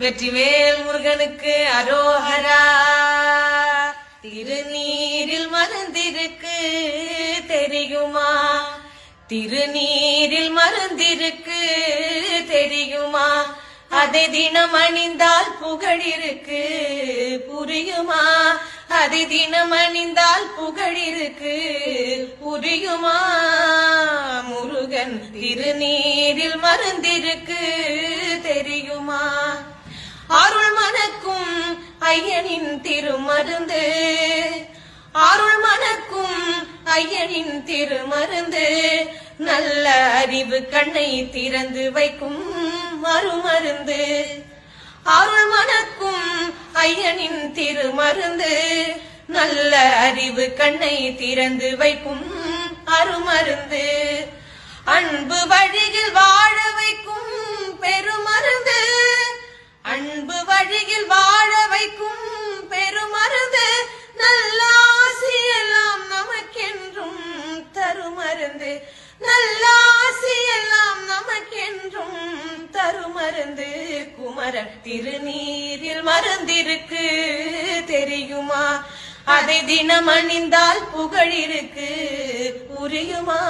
வெற்றிவேல் முருகனுக்கு அரோஹரா. திருநீரில் மருந்திருக்கு தெரியுமா? திருநீரில் மருந்திருக்கு தெரியுமா? அதை தினம் அணிந்தால் புகழிருக்கு புரியுமா? அதை தினம் அணிந்தால் புகழிருக்கு புரியுமா? முருகன் திருநீரில் மருந்திருக்கு ஐயனின் திருமருந்து. அருள் மணக்கும் ஐயனின் திருமருந்து. நல்ல அறிவு கண்ணை திறந்து வைக்கும் மறுமருந்து. அருள் மணக்கும் ஐயனின் திருமருந்து. நல்ல அறிவு கண்ணை திறந்து வைக்கும் அருமருந்து. அன்பு தருமருந்து நல்லாசி எல்லாம் நமக்கென்றும் தருமருந்து குமரன் திருநீரில் மருந்திருக்கு. தெரியுமா? அதை தினம் அணிந்தால் புகழிருக்கு. புரியுமா?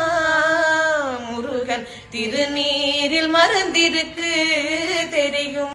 முருகன் திருநீரில் மருந்திருக்கு. தெரியும்